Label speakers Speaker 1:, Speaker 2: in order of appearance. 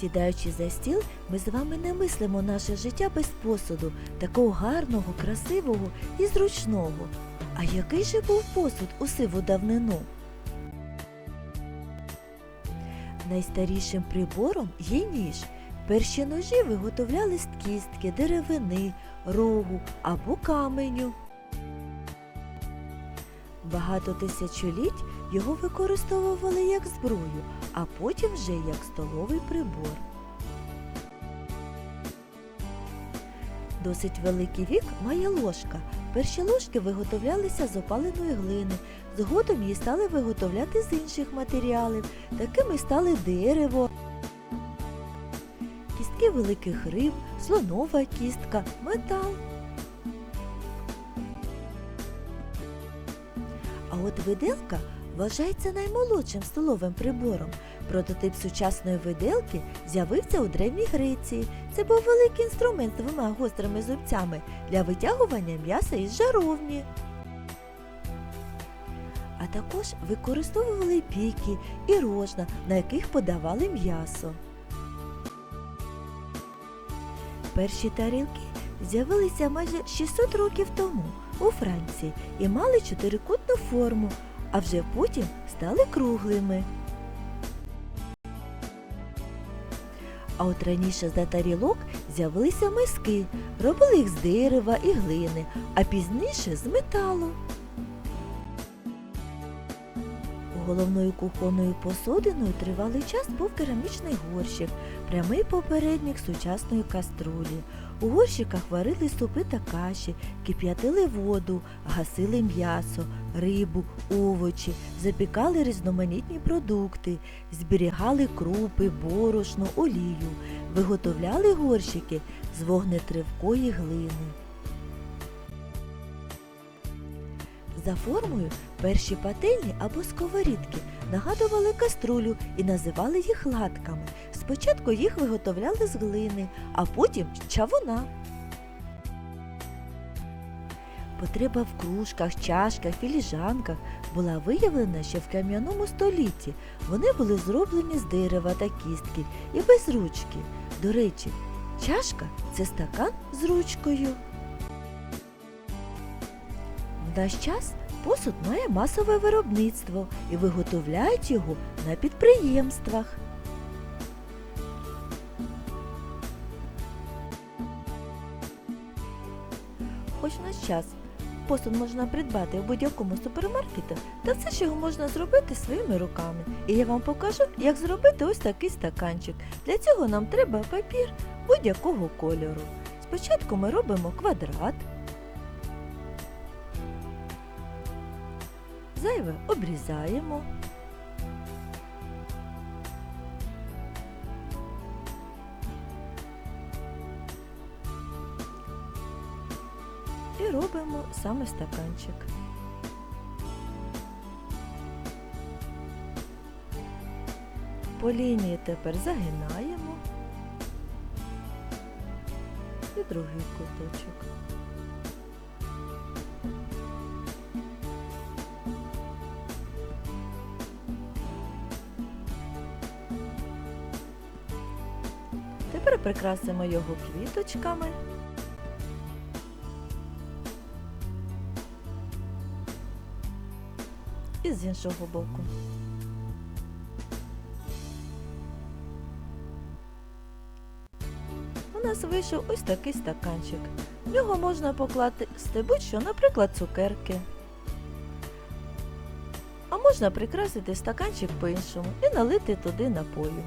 Speaker 1: Сідаючи за стіл, ми з вами не мислимо наше життя без посуду, такого гарного, красивого і зручного. А який же був посуд у сиву давнину? Найстарішим прибором є ніж. Перші ножі виготовляли з кістки, деревини, рогу або каменю. Багато тисячоліть його використовували як зброю, а потім вже як столовий прибор. Досить великий вік має ложка. Перші ложки виготовлялися з опаленої глини. Згодом її стали виготовляти з інших матеріалів. Такими стали дерево, кістки великих риб, слонова кістка, метал. От виделка вважається наймолодшим столовим прибором. Прототип сучасної виделки з'явився у Древній Греції. Це був великий інструмент з двома гострими зубцями для витягування м'яса із жаровні. А також використовували піки і рожна, на яких подавали м'ясо. Перші тарілки з'явилися майже 600 років тому у Франції і мали чотирикутну форму, а вже потім стали круглими. А от раніше за тарілок з'явилися миски, робили їх з дерева і глини, а пізніше з металу. Головною кухонною посудиною тривалий час був керамічний горщик, прямий попередник сучасної каструлі. У горщиках варили супи та каші, кип'ятили воду, гасили м'ясо, рибу, овочі, запікали різноманітні продукти, зберігали крупи, борошно, олію, виготовляли горщики з вогнетривкої глини. За формою перші пательні або сковорідки нагадували каструлю і називали їх латками. Спочатку їх виготовляли з глини, а потім чавуна. Потреба в кружках, чашках, філіжанках була виявлена ще в кам'яному столітті. Вони були зроблені з дерева та кістки і без ручки. До речі, чашка це стакан з ручкою. Наш час посуд має масове виробництво і виготовляють його на підприємствах. Хоч наш час посуд можна придбати в будь-якому супермаркеті, та все ж його можна зробити своїми руками. І я вам покажу, як зробити ось такий стаканчик. Для цього нам треба папір будь-якого кольору. Спочатку ми робимо квадрат. Зайве обрізаємо. І робимо саме стаканчик. По лінії тепер загинаємо і другий куточок. Тепер прикрасимо його квіточками. І з іншого боку. У нас вийшов ось такий стаканчик. В нього можна покласти будь-що, наприклад, цукерки. А можна прикрасити стаканчик по-іншому і налити туди напою.